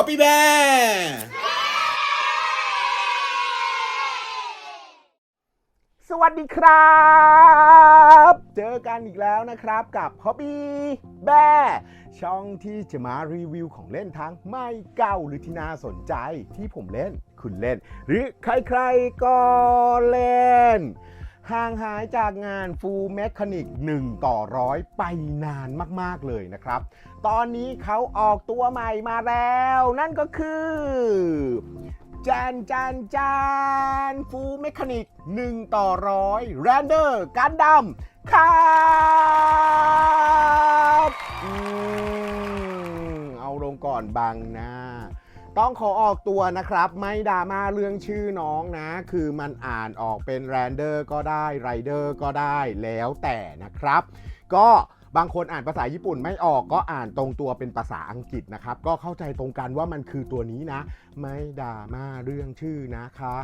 Copy Bear สวัสดีครับ เจอกันอีกแล้วนะครับกับ Hobby Bear ช่องที่จะมารีวิวของเล่นทั้งไม่เก่าหรือที่น่าสนใจที่ผมเล่น คุณเล่น หรือใครๆก็เล่น ห่างหายจากงาน Full Mechanic 1ต่อร้อยไปนานมาก ๆ เลยนะครับ ตอนนี้เขาออกตัวใหม่มาแล้ว นั่นก็คือจานจานจานฟูเมคานิก1ต่อร้อยแรนเดอร์การดำครับเอาลงก่อนบังนะ ต้องขอออกตัวนะครับ ไม่ดราม่าเรื่องชื่อน้องนะ คือมันอ่านออกเป็นแรนเดอร์ก็ได้ไรเดอร์ก็ได้แล้วแต่นะครับ ก็บางคนอ่านภาษาญี่ปุ่นไม่ออกก็อ่านตรงตัวเป็นภาษาอังกฤษนะครับ ก็เข้าใจตรงกันว่ามันคือตัวนี้นะ ไม่ด่าม่าเรื่องชื่อนะคะ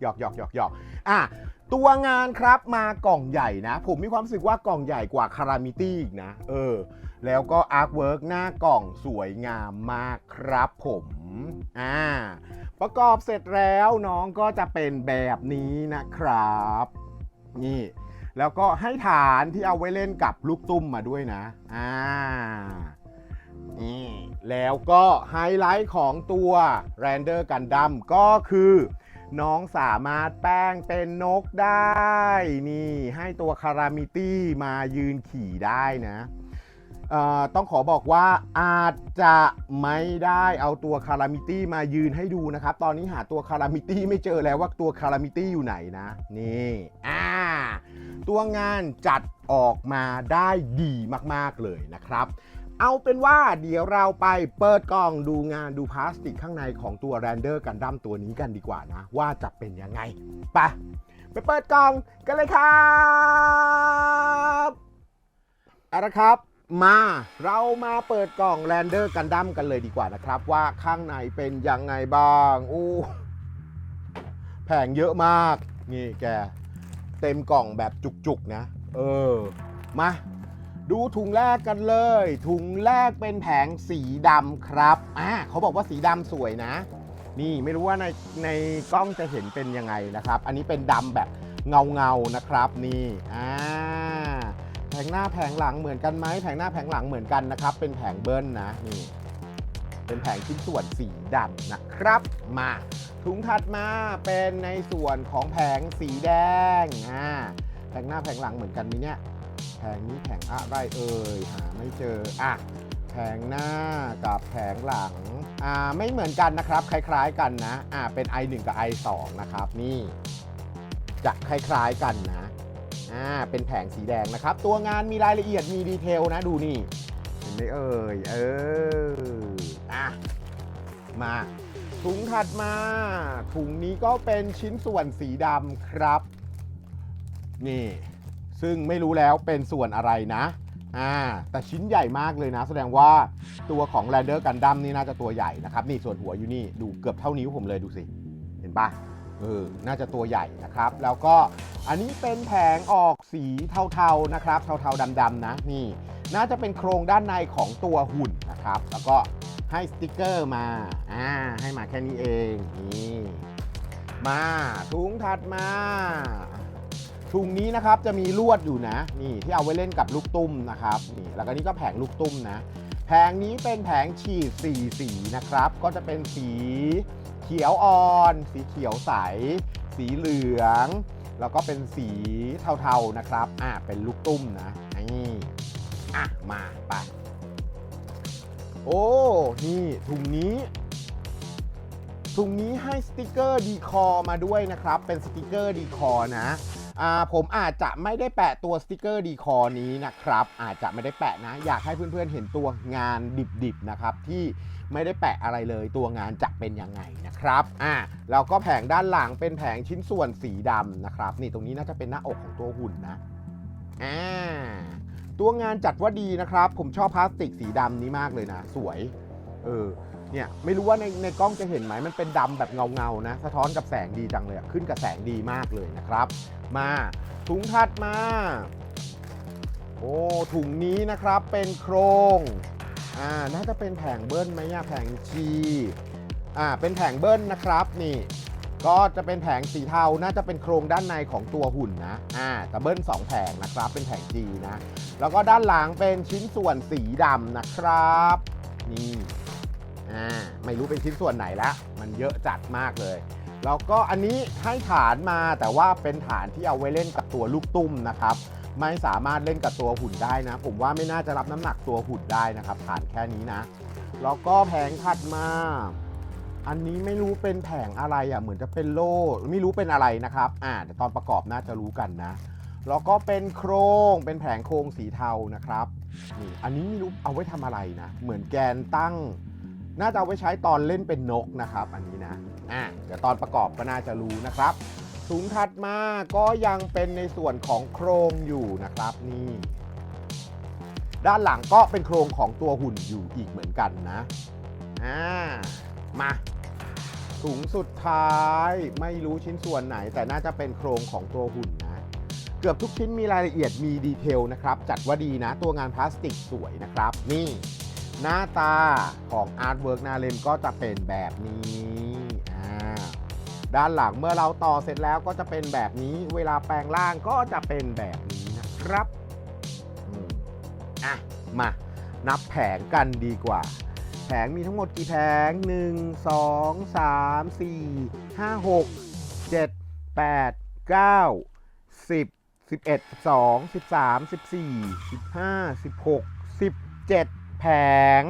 หยอกหยอกหยอกหยอกอะตัวงานครับมากล่องใหญ่นะ ผมมีความรู้สึกว่ากล่องใหญ่กว่าคารามิตี้อีกนะ เออ แล้วก็อาร์ตเวิร์กหน้ากล่องสวยงามมากครับผมอ่าประกอบเสร็จแล้วน้องก็จะเป็นแบบนี้นะครับ นี่ แล้วก็ให้ฐานที่เอาไว้เล่นกับลูกตุ้มมาด้วยนะอ่านี่แล้วก็ไฮไลท์ของตัว r a n d e r Gundam ก็คือน้องสามารถแป้งเป็นนกได้ นี่ ให้ตัวคารามิตี้มายืนขี่ได้นะ ต้องขอบอกว่าอาจจะไม่ได้เอาตัวคารามิตี้มายืนให้ดูนะครับ ตอนนี้หาตัวคารามิตี้ไม่เจอแล้วว่าตัวคารามิตี้อยู่ไหนนะ นี่อ่าตัวงานจัดออกมาได้ดีมากๆเลยนะครับเอาเป็นว่าเดี๋ยวเราไปเปิดกล่องดูงานดูพลาสติกข้างในของตัวแรนเดอร์กันดั้มตัวนี้กันดีกว่านะ ว่าจะเป็นยังไงไปไปเปิดกล่องกันเลยครับเอาละครับ มาเรามาเปิดกล่องแรนเดอร์กันดั้มกันเลยดีกว่านะครับ ว่าข้างในเป็นยังไงบ้าง อู้แผงเยอะมาก นี่แก เต็มกล่องแบบจุกๆนะ เออ มาดูถุงแรกกันเลย ถุงแรกเป็นแผงสีดำครับอ่าเขาบอกว่าสีดำสวยนะ นี่ไม่รู้ว่าในในกล้องจะเห็นเป็นยังไงนะครับ อันนี้เป็นดำแบบเงาเงาๆนะครับ นี่อ่า แผงหน้าแผงหลังเหมือนกันไหมแผงหน้าแผงหลังเหมือนกันนะครับ เป็นแผงเบิ้ลนะนี่เป็นแผงชิ้นส่วนสีดำนะครับ มาถุงถัดมาเป็นในส่วนของแผงสีแดงอ่าแผงหน้าแผงหลังเหมือนกันมีเนี่ยแผงนี้แผงอะไรเอ่ยหาไม่เจออะแผงหน้ากับแผงหลังอ่าไม่เหมือนกันนะครับ คล้าย ๆ กันนะอ่าเป็น i1 กับ i2 นะครับ นี่ จะคล้าย ๆ กันนะ อ่าเป็นแผงสีแดงนะครับ ตัวงานมีรายละเอียดมีดีเทลนะดูนี่ เห็นไหมเอ่ย เอออะมาถุงถัดมา ถุงนี้ก็เป็นชิ้นส่วนสีดำครับ นี่ ซึ่งไม่รู้แล้วเป็นส่วนอะไรนะอ่าแต่ชิ้นใหญ่มากเลยนะ แสดงว่าตัวของ r ร n เดอร์กันดั้มนี่น่าจะตัวใหญ่นะครับ นี่ส่วนหัวอยู่นี่ ดูเกือบเท่านิ้วผมเลยดูสิ เห็นปะ เออน่าจะตัวใหญ่นะครับ แล้วก็อันนี้เป็นแผงออกสีเทาๆนะครับ เทาๆดำๆนะนี่ น่าจะเป็นโครงด้านในของตัวหุ่นนะครับ แล้วก็ให้สติกเกอร์มาอ่าให้มาแค่นี้เองนี่มาถุงถัดมาถุงนี้นะครับจะมีลวดอยู่นะ นี่ที่เอาไว้เล่นกับลูกตุ้มนะครับนี่แล้วก็นี่ก็แผงลูกตุ้มนะ แผงนี้เป็นแผงฉีดสีสีนะครับ ก็จะเป็นสี เขียวอ่อน สีเขียวใส สีเหลือง แล้วก็เป็นสีเทาๆนะครับอะเป็นลูกตุ้มนะนี่อะมาไปโอ้นี่ถุงนี้ถุงนี้ให้สติกเกอร์ดีคอมาด้วยนะครับ เป็นสติกเกอร์ดีคอนะ ผมอาจจะไม่ได้แปะตัวสติกเกอร์ดีคอนี้นะครับ อาจจะไม่ได้แปะนะ อยากให้เพื่อนๆเห็นตัวงานดิบๆนะครับ ที่ไม่ได้แปะอะไรเลยตัวงานจะเป็นยังไงนะครับอ่าแล้วก็แผงด้านหลังเป็นแผงชิ้นส่วนสีดำนะครับ นี่ตรงนี้น่าจะเป็นหน้าอกของตัวหุ่นนะอ่าตัวงานจัดว่าดีนะครับ ผมชอบพลาสติกสีดำนี้มากเลยนะ สวย เออเนี่ยไม่รู้ว่าในในกล้องจะเห็นไหมมันเป็นดำแบบเงาเงาๆนะ สะท้อนกับแสงดีจังเลยขึ้นกับแสงดีมากเลยนะครับ มาถุงถัดมา โอ้ถุงนี้นะครับเป็นโครงอ่าน่าจะเป็นแผงเบิ้ลไหมอะแผงจีอ่าเป็นแผงเบิ้ลนะครับนี่ก็จะเป็นแผงสีเทา น่าจะเป็นโครงด้านในของตัวหุ่นนะ อ่า แต่เบิ้ลสองแผงนะครับ เป็นแผงจีนะ แล้วก็ด้านหลังเป็นชิ้นส่วนสีดำนะครับ นี่ อ่า ไม่รู้เป็นชิ้นส่วนไหนละ มันเยอะจัดมากเลย แล้วก็อันนี้ให้ฐานมาแต่ว่าเป็นฐานที่เอาไว้เล่นกับตัวลูกตุ้มนะครับ ไม่สามารถเล่นกับตัวหุ่นได้นะ ผมว่าไม่น่าจะรับน้ำหนักตัวหุ่นได้นะครับฐานแค่นี้นะ แล้วก็แผงถัดมา อันนี้ไม่รู้เป็นแผงอะไรอะเหมือนจะเป็นโล่ไม่รู้เป็นอะไรนะครับ อ่าเดี๋ยวตอนประกอบน่าจะรู้กันนะแล้วก็เป็นโครงเป็นแผงโครงสีเทานะครับนี่อันนี้ไม่รู้เอาไว้ทำอะไรนะ เหมือนแกนตั้ง น่าจะเอาไว้ใช้ตอนเล่นเป็นนกนะครับ อันนี้นะ อะเดี๋ยวตอนประกอบก็น่าจะรู้นะครับ ถุงถัดมาก็ยังเป็นในส่วนของโครงอยู่นะครับนี่ด้านหลังก็เป็นโครงของตัวหุ่นอยู่อีกเหมือนกันนะอ่ามาถุงสุดท้ายไม่รู้ชิ้นส่วนไหน แต่น่าจะเป็นโครงของตัวหุ่นนะ เกือบทุกชิ้นมีรายละเอียดมีดีเทลนะครับ จัดว่าดีนะตัวงานพลาสติกสวยนะครับ นี่ หน้าตาของอาร์ตเวิร์กหน้าเล่มก็จะเป็นแบบนี้อ่า ด้านหลังเมื่อเราต่อเสร็จแล้วก็จะเป็นแบบนี้ เวลาแปลงร่างก็จะเป็นแบบนี้นะครับอะมานับแผงกันดีกว่า แผงมีทั้งหมดกี่แผง 1 2 3 4 5 6 7 8 9 10 11 12 13 14 15 16 17 แผง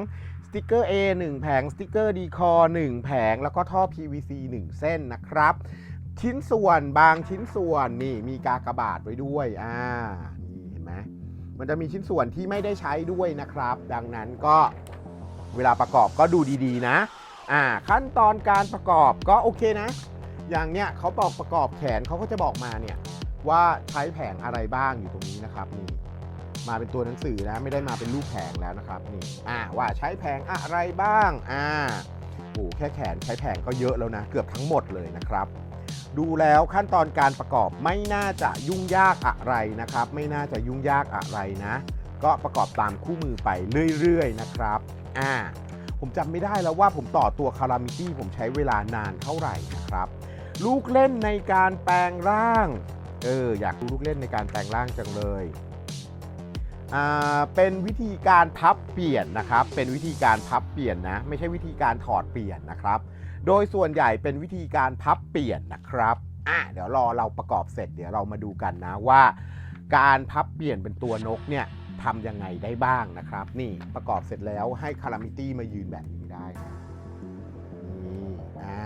ติกเกอร์ A 1 แผง สติกเกอร์ดีคอ1แผง แล้วก็ท่อ PVC 1 เส้นนะครับ ชิ้นส่วนบางชิ้นส่วนนี่มีกากบาทไว้ด้วยอ่านี่เห็นไหมมันจะมีชิ้นส่วนที่ไม่ได้ใช้ด้วยนะครับ ดังนั้นก็เวลาประกอบก็ดูดีๆ นะอ่าขั้นตอนการประกอบก็โอเคนะ อย่างเนี้ยเขาบอกประกอบแขนเขาก็จะบอกมาเนี่ยว่าใช้แผงอะไรบ้างอยู่ตรงนี้นะครับนี่ มาเป็นตัวหนังสือนะไม่ได้มาเป็นรูปแผงแล้วนะครับนี่อ่าว่าใช้แผงอะไรบ้างอ่าโอ้แค่แขนใช้แผงก็เยอะแล้วนะ เกือบทั้งหมดเลยนะครับ ดูแล้วขั้นตอนการประกอบไม่น่าจะยุ่งยากอะไรนะครับ ไม่น่าจะยุ่งยากอะไรนะ ก็ประกอบตามคู่มือไปเรื่อยๆนะครับอ่าผมจำไม่ได้แล้วว่าผมต่อตัวคารามิตี้ผมใช้เวลานานเท่าไหร่นะครับ ลูกเล่นในการแปลงร่าง เอออยากดูลูกเล่นในการแปลงร่างจังเลย เป็นวิธีการพับเปลี่ยนนะครับ เป็นวิธีการพับเปลี่ยนนะ ไม่ใช่วิธีการถอดเปลี่ยนนะครับ โดยส่วนใหญ่เป็นวิธีการพับเปลี่ยนนะครับอะเดี๋ยวรอเราประกอบเสร็จเดี๋ยวเรามาดูกันนะว่า การพับเปลี่ยนเป็นตัวนกเนี่ยทำยังไงได้บ้างนะครับ นี่ประกอบเสร็จแล้วให้คารามิตี้มายืนแบบนี้ได้นะนี่อ่า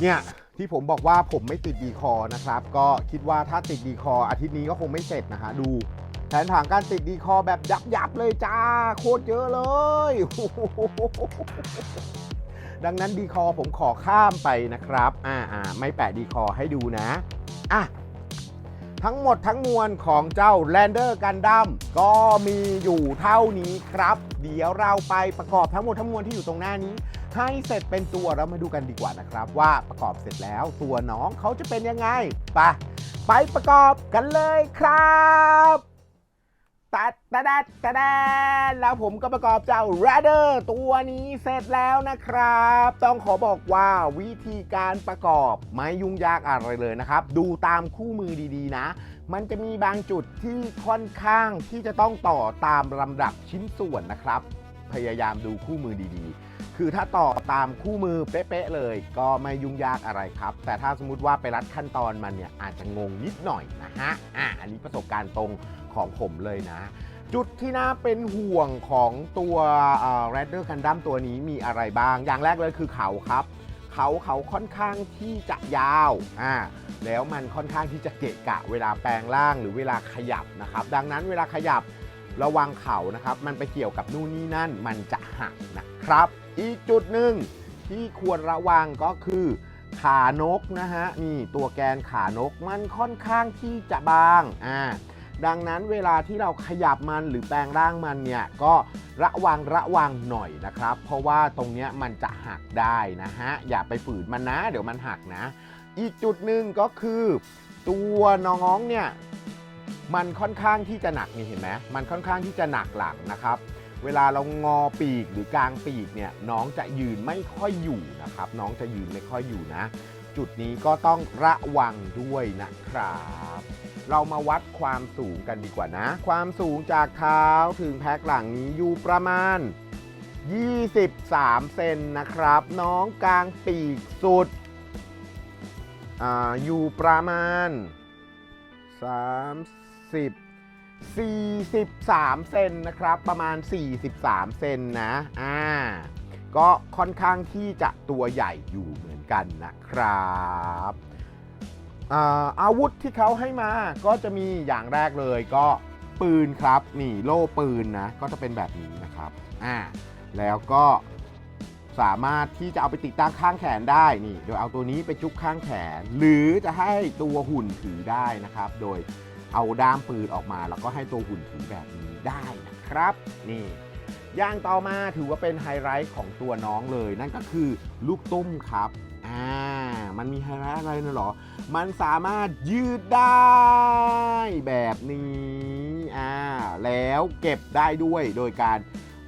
เนี่ยที่ผมบอกว่าผมไม่ติดดีคอนะครับ ก็คิดว่าถ้าติดดีคออาทิตย์นี้ก็คงไม่เสร็จนะฮะดู แผนผังการติดดีคอแบบยับยับๆเลยจ้า โคตรเยอะเลย ดังนั้นดีคอผมขอข้ามไปนะครับ อ่าอ่าไม่แปะดีคอให้ดูนะอะทั้งหมดทั้งมวลของเจ้า Lander Gundam ก็มีอยู่เท่านี้ครับ เดี๋ยวเราไปประกอบทั้งหมดทั้งมวลที่อยู่ตรงหน้านี้ ให้เสร็จเป็นตัวเรามาดูกันดีกว่านะครับ ว่าประกอบเสร็จแล้วตัวน้องเขาจะเป็นยังไงไปไปประกอบกันเลยครับ ตัดตดัดตัดแล้วผมก็ประกอบเจ้า r a d e r ตัวนี้เสร็จแล้วนะครับ ต้องขอบอกว่าวิธีการประกอบไม่ยุ่งยากอะไรเลยนะครับ ดูตามคู่มือดีๆนะ มันจะมีบางจุดที่ค่อนข้างที่จะต้องต่อตามลำดับชิ้นส่วนนะครับ พยายามดูคู่มือดีๆ คือถ้าต่อตามคู่มือเป๊ะๆเลย ก็ไม่ยุ่งยากอะไรครับ แต่ถ้าสมมติว่าไปรัดขั้นตอนมันเนี่ยอาจจะงงนิดหน่อยนะฮะอะอันนี้ประสบการณ์ตรงของผมเลยนะจุดที่น่าเป็นห่วงของตัวแรดเดอร์กันดั้มตัวนี้มีอะไรบ้าง อย่างแรกเลยคือเขาครับ เขาเขาค่อนข้างที่จะยาวอ่าแล้วมันค่อนข้างที่จะเกะกะเวลาแปลงร่างหรือเวลาขยับนะครับ ดังนั้นเวลาขยับ ระวังเข่านะครับ มันไปเกี่ยวกับนู่นนี่นั่นมันจะหักนะครับ อีกจุดหนึ่งที่ควรระวังก็คือขานกนะฮะนี่ตัวแกนขานกมันค่อนข้างที่จะบางอ่าดังนั้นเวลาที่เราขยับมันหรือแปลงร่างมันเนี่ยก็ระวังระวังหน่อยนะครับ เพราะว่าตรงเนี้ยมันจะหักได้นะฮะอย่าไปฝืนมันนะ เดี๋ยวมันหักนะ อีกจุดหนึ่งก็คือ ตัวน้องเนี่ย มันค่อนข้างที่จะหนักนี่เห็นไหมมันค่อนข้างที่จะหนักหลังนะครับ เวลาเรางอปีกหรือกลางปีกเนี่ยน้องจะยืนไม่ค่อยอยู่นะครับ น้องจะยืนไม่ค่อยอยู่นะ จุดนี้ก็ต้องระวังด้วยนะครับ เรามาวัดความสูงกันดีกว่านะ ความสูงจากเท้าถึงแพ็คหลังนี้อยู่ประมาณ 23 เซนนะครับ น้องกลางปีกสุดอาอยู่ประมาณ 30 43 เซนนะครับ ประมาณ 43 เซนนะ อ่า ก็ค่อนข้างที่จะตัวใหญ่อยู่เหมือนกันนะครับอาอาวุธที่เขาให้มาก็จะมีอย่างแรกเลยก็ปืนครับ นี่โล่ปืนนะ ก็จะเป็นแบบนี้นะครับ อ่า แล้วก็สามารถที่จะเอาไปติดตั้งข้างแขนได้นี่ โดยเอาตัวนี้ไปจุกข้างแขน หรือจะให้ตัวหุ่นถือได้นะครับ โดย เอาด้ามปืนออกมา แล้วก็ให้ตัวหุ่นถือแบบนี้ได้นะครับ นี่อย่างต่อมาถือว่าเป็นไฮไลท์ของตัวน้องเลย นั่นก็คือลูกตุ้มครับอ่ามันมีไฮไลท์อะไรนะหรอ มันสามารถยืดได้แบบนี้อ่าแล้วเก็บได้ด้วยโดยการ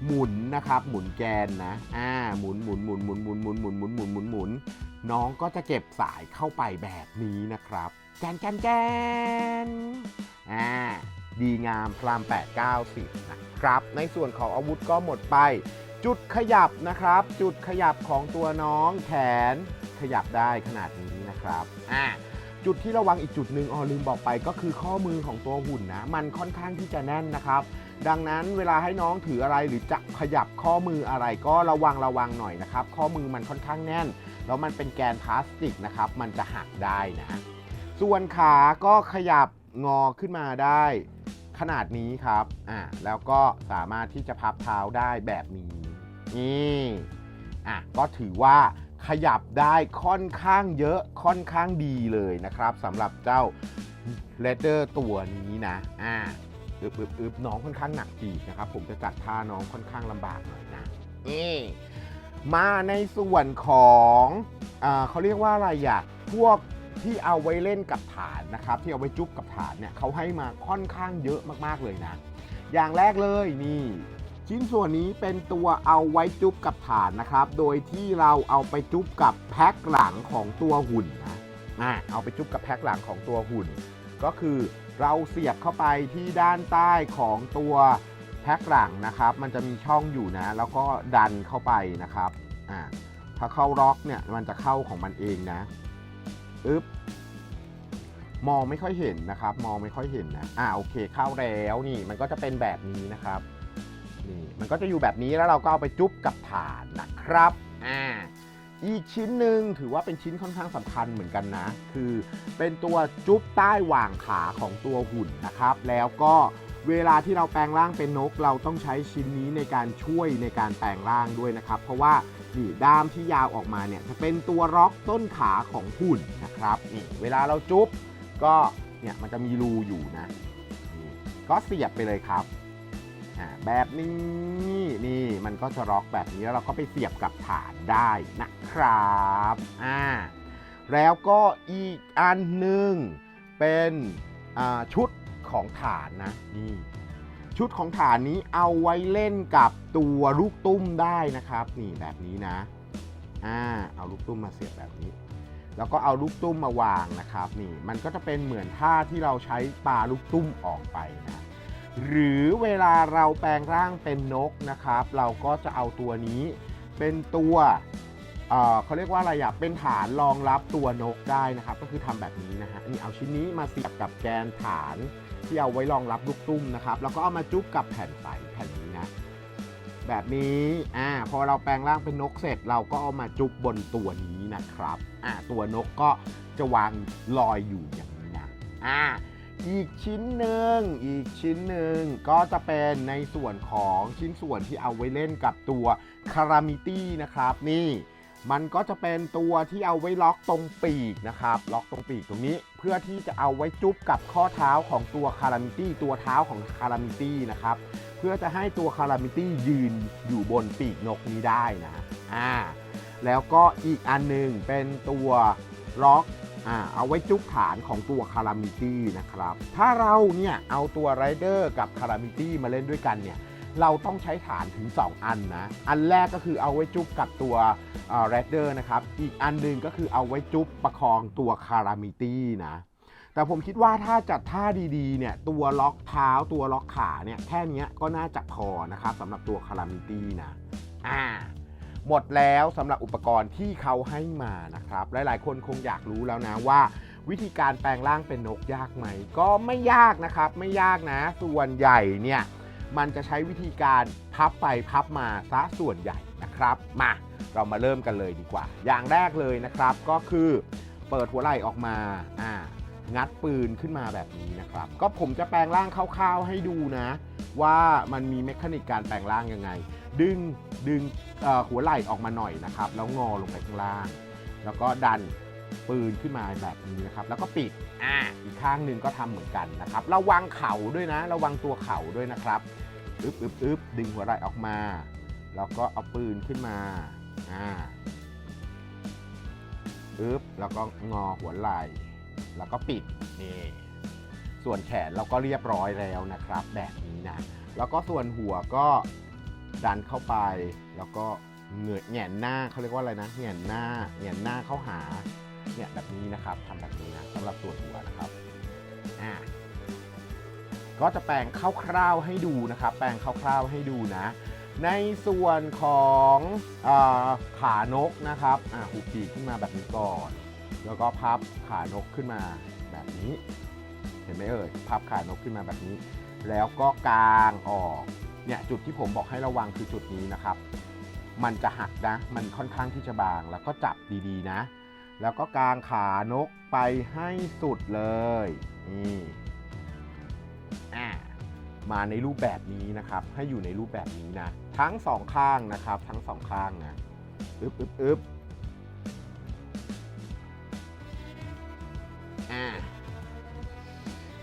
หมุนนะครับ หมุนแกนนะอ่าหมุนหมุนหมุนหมุนหมุนหมุนหมุนหมุนหมุนหมุนหมุนน้องก็จะเก็บสายเข้าไปแบบนี้นะครับ แกนแกนแกนอ่าดีงามพราม8 9 0 นะครับ ในส่วนของอาวุธก็หมดไป จุดขยับนะครับ จุดขยับของตัวน้องแขนขยับได้ขนาดนี้นะครับอ่าจุดที่ระวังอีกจุดหนึ่งอ๋อลืมบอกไปก็คือข้อมือของตัวหุ่นนะ มันค่อนข้างที่จะแน่นนะครับ ดังนั้นเวลาให้น้องถืออะไรหรือจะขยับข้อมืออะไรก็ระวังระวังหน่อยนะครับ ข้อมือมันค่อนข้างแน่น แล้วมันเป็นแกนพลาสติกนะครับ มันจะหักได้นะ ส่วนขาก็ขยับงอขึ้นมาได้ ขนาดนี้ครับอ่าแล้วก็สามารถที่จะพับเท้าได้แบบนี้นี่อะก็ถือว่าขยับได้ค่อนข้างเยอะค่อนข้างดีเลยนะครับสำหรับเจ้าเลเดอร์ตัวนี้นะอ่าอึบอึบอึบน้องค่อนข้างหนักปีกนะครับ ผมจะจัดท่าน้องค่อนข้างลำบากหน่อยนะนี่มาในส่วนของอ่าเขาเรียกว่าอะไรอยากพวก ที่เอาไว้เล่นกับฐานนะครับ ที่เอาไว้จุ๊บกับฐานเนี่ยเขาให้มาค่อนข้างเยอะมากๆเลยนะ อย่างแรกเลยนี่ชิ้นส่วนนี้เป็นตัวเอาไว้จุ๊บกับฐานนะครับ โดยที่เราเอาไปจุ๊บกับแพ็คหลังของตัวหุ่นนะอ่าเอาไปจุ๊บกับแพ็คหลังของตัวหุ่น ก็คือเราเสียบเข้าไปที่ด้านใต้ของตัวแพ็คหลังนะครับ มันจะมีช่องอยู่นะ แล้วก็ดันเข้าไปนะครับอ่าถ้าเข้าล็อกเนี่ยมันจะเข้าของมันเองนะ อึ๊บมองไม่ค่อยเห็นนะครับ มองไม่ค่อยเห็นนะอ่าโอเคเข้าแล้วนี่มันก็จะเป็นแบบนี้นะครับนี่มันก็จะอยู่แบบนี้แล้วเราก็เอาไปจุ๊บกับฐานนะครับอ่าอีกชิ้นหนึ่งถือว่าเป็นชิ้นค่อนข้างสำคัญเหมือนกันนะ คือเป็นตัวจุ๊บใต้หว่างขาของตัวหุ่นนะครับ แล้วก็เวลาที่เราแปลงร่างเป็นนก เราต้องใช้ชิ้นนี้ในการช่วยในการแปลงร่างด้วยนะครับ เพราะว่า นี่ด้ามที่ยาวออกมาเนี่ยจะเป็นตัวล็อกต้นขาของหุ่นนะครับนี่เวลาเราจุ๊บก็เนี่ยมันจะมีรูอยู่นะนี่ก็เสียบไปเลยครับอ่าแบบนี้นี่มันก็จะล็อกแบบนี้แล้วเราก็ไปเสียบกับฐานได้นะครับอ่าแล้วก็อีกอันหนึ่งเป็นอ่าชุดของฐานนะนี่ ชุดของฐานนี้เอาไว้เล่นกับตัวลูกตุ้มได้นะครับ นี่แบบนี้นะอ่าเอาลูกตุ้มมาเสียบแบบนี้ แล้วก็เอาลูกตุ้มมาวางนะครับ นี่มันก็จะเป็นเหมือนท่าที่เราใช้ปลาลูกตุ้มออกไปนะหรือเวลาเราแปลงร่างเป็นนกนะครับ เราก็จะเอาตัวนี้เป็นตัวเเขาเรียกว่าอะไรอะเป็นฐานรองรับตัวนกได้นะครับ ก็คือทำแบบนี้นะฮะนี่เอาชิ้นนี้มาเสียบกับแกนฐาน ที่เอาไว้รองรับลูกตุ้มนะครับ แล้วก็เอามาจุ๊บกับแผ่นใสแผ่นนี้นะแบบนี้อ่าพอเราแปลงร่างเป็นนกเสร็จ เราก็เอามาจุ๊บบนตัวนี้นะครับอ่าตัวนกก็จะวางลอยอยู่อย่างนี้นะอ่าอีกชิ้นหนึ่งอีกชิ้นหนึ่งก็จะเป็นในส่วนของชิ้นส่วนที่เอาไว้เล่นกับตัวคารามิตี้นะครับนี่ มันก็จะเป็นตัวที่เอาไว้ล็อกตรงปีกนะครับ ล็อกตรงปีกตรงนี้ เพื่อที่จะเอาไว้จุ๊บกับข้อเท้าของตัวคารามิตี้ตัวเท้าของคารามิตี้นะครับ เพื่อจะให้ตัวคารามิตี้ยืนอยู่บนปีกนกนี้ได้นะอ่าแล้วก็อีกอันหนึ่งเป็นตัวล็อกอ่าเอาไว้จุกฐานของตัวคารามิตี้นะครับ ถ้าเราเนี่ยเอาตัวไรเดอร์กับคารามิตี้มาเล่นด้วยกันเนี่ย เราต้องใช้ฐานถึง 2 อันนะ อันแรกก็คือเอาไว้จุ๊บกับตัวแรดเดอร์นะครับ อีกอันหนึงก็คือเอาไว้จุ๊บประคองตัวคารามิตี้นะ แต่ผมคิดว่าถ้าจัดท่าดีๆ เนี่ย ตัวล็อกเท้าตัวล็อกขาเนี่ยแค่นี้ก็น่าจะพอนะครับสำหรับตัวคารามิตี้นะ อ่าหมดแล้วสำหรับอุปกรณ์ที่เขาให้มานะครับ หลายๆ คนคงอยากรู้แล้วนะว่า วิธีการแปลงร่างเป็นนกยากไหม ก็ไม่ยากนะครับ ไม่ยากนะ ส่วนใหญ่เนี่ย มันจะใช้วิธีการพับไปพับมาซะส่วนใหญ่นะครับ มาเรามาเริ่มกันเลยดีกว่า อย่างแรกเลยนะครับก็คือเปิดหัวไหล่ออกมาอ่างัดปืนขึ้นมาแบบนี้นะครับ ก็ผมจะแปลงร่างคร่าวๆให้ดูนะ ว่ามันมีเมคานิกการแปลงร่างยังไง ดึงดึงหัวไหล่ออกมาหน่อยนะครับ แล้วงอลงไปข้างล่าง แล้วก็ดันปืนขึ้นมาแบบนี้นะครับ แล้วก็ปิดอ่าอีกข้างหนึ่งก็ทำเหมือนกันนะครับ ระวังเข่าด้วยนะ ระวังตัวเข่าด้วยนะครับ อึบอึบอึบดึงหัวไหล่ออกมา แล้วก็เอาปืนขึ้นมา อ่า อึบแล้วก็งอหัวไหล่ แล้วก็ปิด นี่ ส่วนแขนเราก็เรียบร้อยแล้วนะครับ แบบนี้นะ แล้วก็ส่วนหัวก็ดันเข้าไป แล้วก็เงยแหงนหน้าเขาเรียกว่าอะไรนะแหงนหน้าแหงนหน้าเข้าหา เนี่ยแบบนี้นะครับทำแบบนี้นะสำหรับส่วนหัวนะครับ อ่า ก็จะแปลงคร่าวๆให้ดูนะครับ แปลงคร่าวๆให้ดูนะ ในส่วนของอาขานกนะครับอ่าหูปีกขึ้นมาแบบนี้ก่อน แล้วก็พับขานกขึ้นมาแบบนี้ เห็นไหมเอ่ย พับขานกขึ้นมาแบบนี้ แล้วก็กางออก เนี่ยจุดที่ผมบอกให้ระวังคือจุดนี้นะครับ มันจะหักนะ มันค่อนข้างที่จะบาง แล้วก็จับดีๆนะ แล้วก็กางขานกไปให้สุดเลย นี่ อ่ามาในรูปแบบนี้นะครับ ให้อยู่ในรูปแบบนี้นะ ทั้งสองข้างนะครับ ทั้งสองข้างนะอึบอึบอึบอ่า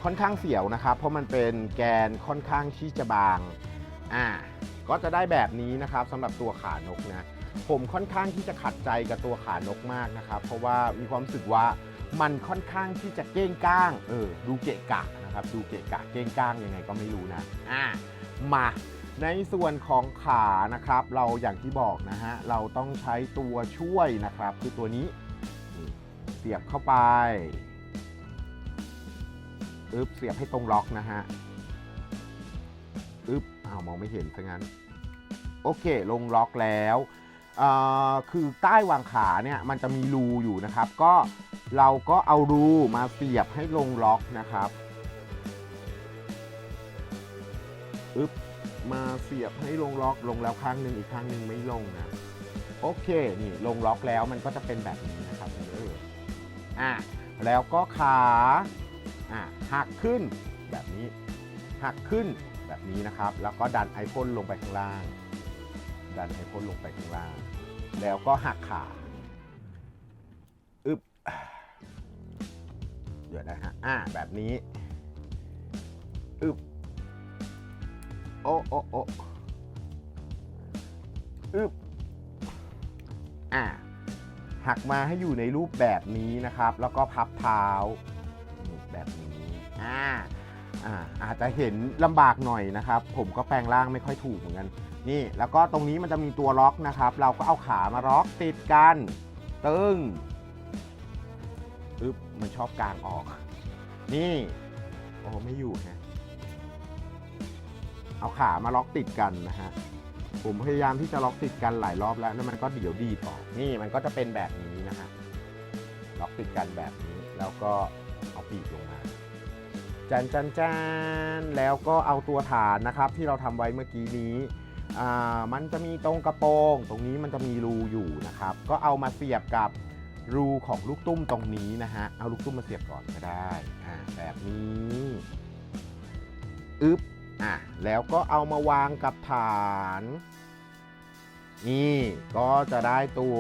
ค่อนข้างเสียวนะครับ เพราะมันเป็นแกนค่อนข้างที่จะบางอ่าก็จะได้แบบนี้นะครับสำหรับตัวขานกนะ ผมค่อนข้างที่จะขัดใจกับตัวขานกมากนะครับ เพราะว่ามีความรู้สึกว่ามันค่อนข้างที่จะเก้งก้าง เออ ดูเกะกะ นะครับ ดูเกะกะเก้งก้างยังไงก็ไม่รู้นะอะมาในส่วนของขานะครับ เราอย่างที่บอกนะฮะเราต้องใช้ตัวช่วยนะครับ คือตัวนี้นี่เสียบเข้าไปอึ๊บเสียบให้ตรงล็อกนะฮะอึ๊บอ้าวมองไม่เห็นซะงั้น โอเค ลงล็อกแล้วเอ่อคือใต้วางขาเนี่ยมันจะมีรูอยู่นะครับ ก็เราก็เอารูมาเสียบให้ลงล็อกนะครับ อึ๊บมาเสียบให้ลงล็อกลงแล้วข้างหนึ่งอีกข้างหนึ่งไม่ลงนะโอเคนี่ลงล็อกแล้วมันก็จะเป็นแบบนี้นะครับเอออะแล้วก็ขาอะหักขึ้นแบบนี้หักขึ้นแบบนี้นะครับ แล้วก็ดันไอพ่นลงไปข้างล่าง ดันไอพ่นลงไปข้างล่าง แล้วก็หักขาอึบเดี๋ยวนะฮะอ่าแบบนี้อึบ โอ้โอ้โอ้อึบอ่าหักมาให้อยู่ในรูปแบบนี้นะครับ แล้วก็พับเท้าแบบนี้อ่าอ่าอาจจะเห็นลำบากหน่อยนะครับ ผมก็แปลงร่างไม่ค่อยถูกเหมือนกัน นี่แล้วก็ตรงนี้มันจะมีตัวล็อกนะครับ เราก็เอาขามาล็อกติดกันตึงอึ๊บมันชอบกลางออก นี่ โอ้ไม่อยู่ฮะ เอาขามาล็อกติดกันนะฮะผมพยายามที่จะล็อกติดกันหลายรอบแล้วแล้วมันก็เดี๋ยวดีดออนี่มันก็จะเป็นแบบนี้นะฮะล็อกติดกันแบบนี้แล้วก็เอาปีกลงมาจานจานจานแล้วก็เอาตัวฐานนะครับ ที่เราทำไว้เมื่อกี้นี้อ่ามันจะมีตรงกระโปรงตรงนี้มันจะมีรูอยู่นะครับ ก็เอามาเสียบกับรูของลูกตุ้มตรงนี้นะฮะเอาลูกตุ้มมาเสียบก่อนก็ได้อ่าแบบนี้อึ๊บ อะแล้วก็เอามาวางกับฐาน นี่ก็จะได้ตัว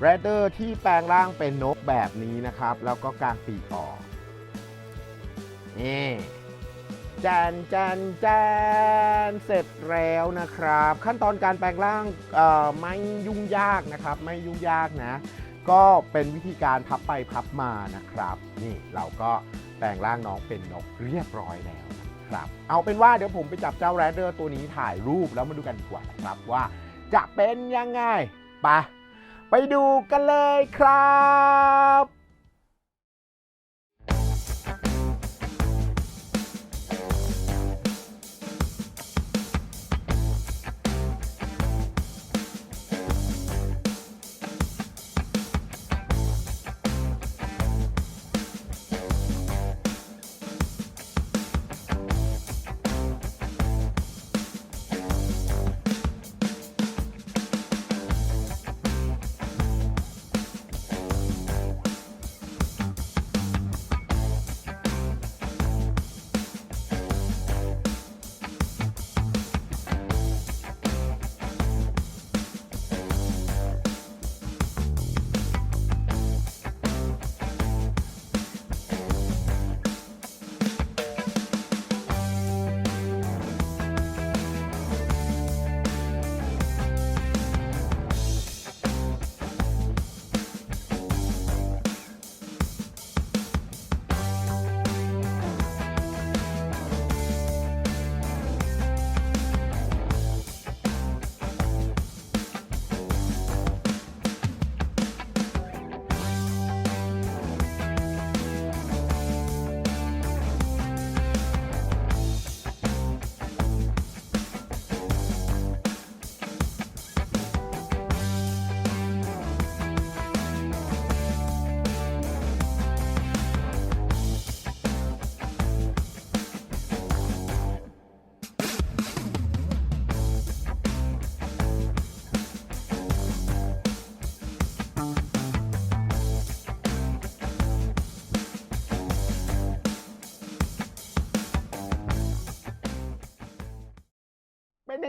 แรดเดอร์ที่แปลงร่างเป็นนกแบบนี้นะครับ แล้วก็กางปีกออกนี่จานจานจานเสร็จแล้วนะครับ ขั้นตอนการแปลงร่างไม่ยุ่งยากนะครับ ไม่ยุ่งยากนะ ก็เป็นวิธีการพับไปพับมานะครับ นี่เราก็แปลงร่างน้องเป็นนกเรียบร้อยแล้ว นะคนะครับ เอาเป็นว่าเดี๋ยวผมไปจับเจ้าแรดเดอร์ตัวนี้ถ่ายรูปแล้วมาดูกันดีกว่านะครับว่าจะเป็นยังไงไปไปดูกันเลยครับ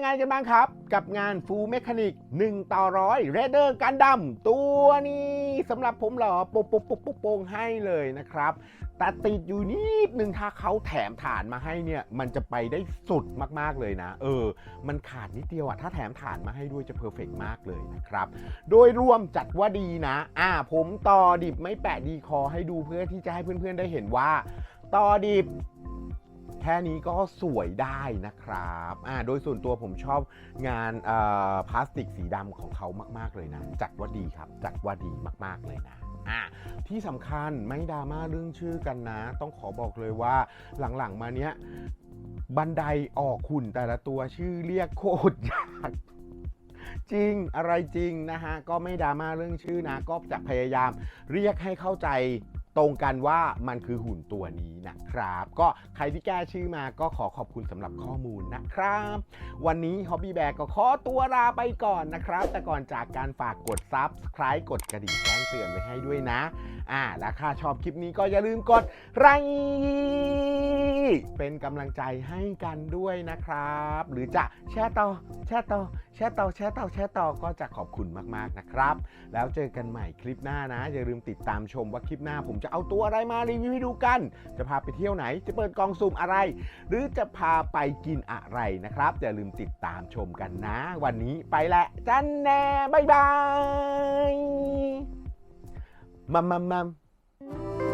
เป็นยังไงกันบ้างครับ กับงานฟู l เมคานิก1ต่อร้อยเรเดอร์กันดำตัวนี้สำหรับผมเหรอโปะโปะโปะโปะโปงให้เลยนะครับ แต่ติดอยู่นิดนึงถ้าเขาแถมฐานมาให้เนี่ย มันจะไปได้สุดมากๆเลยนะ เออ มันขาดนิดเดียวอะถ้าแถมฐานมาให้ด้วยจะเพอร์เฟกมากเลยนะครับ โดยรวมจัดว่าดีนะ อ่า ผมต่อดิบไม่แปะดีคอให้ดูเพื่อที่จะให้เพื่อนๆได้เห็นว่าต่อดิบ แค่นี้ก็สวยได้นะครับอ่าโดยส่วนตัวผมชอบงานพลาสติกสีดำของเขามาก ๆ เลยนะ จัดว่าดีครับ จัดว่าดีมาก ๆ เลยนะที่สำคัญไม่ดราม่าเรื่องชื่อกันนะ ต้องขอบอกเลยว่าหลัง ๆ มาเนี้ยบันไดออกหุ่นแต่ละตัวชื่อเรียกโคตรยากจริงอะไรจริงนะฮะ ก็ไม่ดราม่าเรื่องชื่อนะ ก็จะพยายามเรียกให้เข้าใจ ตรงกันว่ามันคือหุ่นตัวนี้นะครับ ก็ใครที่แก้ชื่อมาก็ขอขอบคุณสำหรับข้อมูลนะครับ วันนี้ Hobby Bear ก็ขอตัวลาไปก่อนนะครับ แต่ก่อนจากการฝากกด Subscribe กดกระดิ่งแจ้งเตือนไว้ให้ด้วยนะ อ่าและถ้าชอบคลิปนี้ก็อย่าลืมกดไลค์เป็นกำลังใจให้กันด้วยนะครับ หรือจะแชร์ต่อแชร์ต่อแชร์ต่อแชร์ต่อแชร์ต่อก็จะขอบคุณมากๆนะครับ แล้วเจอกันใหม่คลิปหน้านะ อย่าลืมติดตามชมว่าคลิปหน้าผมจะเอาตัวอะไรมารีวิวให้ดูกัน จะพาไปเที่ยวไหน จะเปิดกองสุ่มอะไร หรือจะพาไปกินอะไรนะครับอย่าลืมติดตามชมกันนะ วันนี้ไปและจันแน่บายบายมัมมัมมัม